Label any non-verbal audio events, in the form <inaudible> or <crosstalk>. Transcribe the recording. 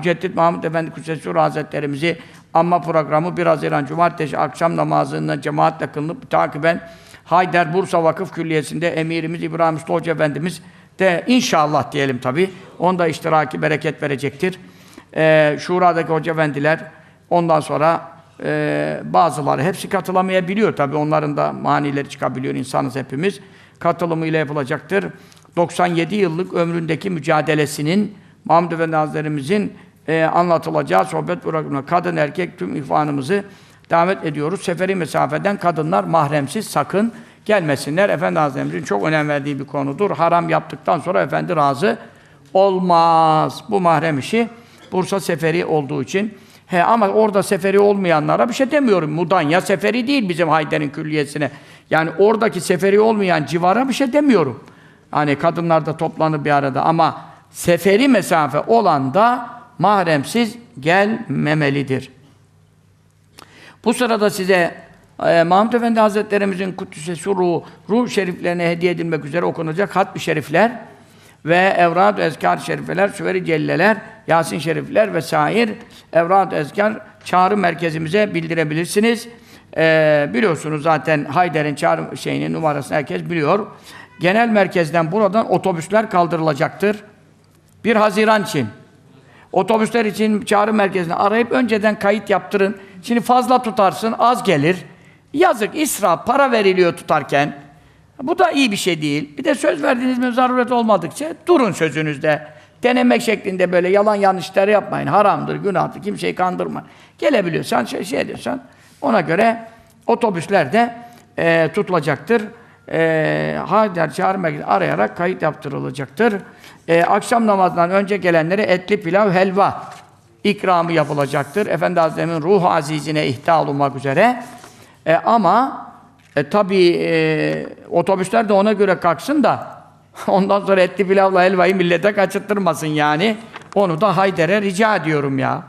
Müceddit Mahmud Efendi Kudsesi Hazretlerimizi Amma programı 1 Haziran Cumartesi akşam namazından cemaatle kılınıp takiben Hayder Bursa Vakıf Külliyesi'nde emirimiz İbrahim Usta Hoca Efendimiz de inşallah diyelim tabi. Onda iştiraki bereket verecektir. Ee, Şura'daki Hoca Efendiler ondan sonra e, bazıları hepsi katılamayabiliyor tabi. Onların da manileri çıkabiliyor insanız hepimiz. Katılımıyla yapılacaktır. 97 yıllık ömründeki mücadelesinin Mahmud Efendi Hazretlerimizin e, anlatılacağı sohbet programına kadın erkek tüm ihvanımızı davet ediyoruz. Seferi mesafeden kadınlar mahremsiz sakın gelmesinler. Efendi Hazretlerimizin çok önem verdiği bir konudur. Haram yaptıktan sonra Efendi razı olmaz. Bu mahrem işi Bursa seferi olduğu için. He ama orada seferi olmayanlara bir şey demiyorum. Mudanya seferi değil bizim Hayder'in külliyesine. Yani oradaki seferi olmayan civara bir şey demiyorum. Hani kadınlar da toplanır bir arada ama seferi mesafe olan da mahremsiz gelmemelidir. Bu sırada size e, Mahmud Efendi Hazretlerimizin Kuddüs'e ruh, ruh şeriflerine hediye edilmek üzere okunacak hatmi şerifler ve evrad ezkar şerifeler, süveri celleler, Yasin şerifler ve sair evrad ezkar çağrı merkezimize bildirebilirsiniz. E, biliyorsunuz zaten Hayder'in çağrı şeyinin numarasını herkes biliyor. Genel merkezden buradan otobüsler kaldırılacaktır. 1 Haziran için. Otobüsler için çağrı merkezini arayıp önceden kayıt yaptırın. Şimdi fazla tutarsın, az gelir. Yazık, israf, para veriliyor tutarken. Bu da iyi bir şey değil. Bir de söz verdiğiniz mi zaruret olmadıkça durun sözünüzde. Denemek şeklinde böyle yalan yanlışlar yapmayın. Haramdır, günahtır, kimseyi kandırmayın. Gelebiliyorsan, şey, şey ediyorsan ona göre otobüsler de e, tutulacaktır. E, Haydar çağrı arayarak kayıt yaptırılacaktır. E, akşam namazından önce gelenlere etli pilav, helva ikramı yapılacaktır. Efendi Hazretleri'nin ruh azizine ihta olmak üzere. E, ama e, tabii e, otobüsler de ona göre kalksın da <laughs> ondan sonra etli pilavla helvayı millete kaçırttırmasın yani. Onu da Hayder'e rica ediyorum ya.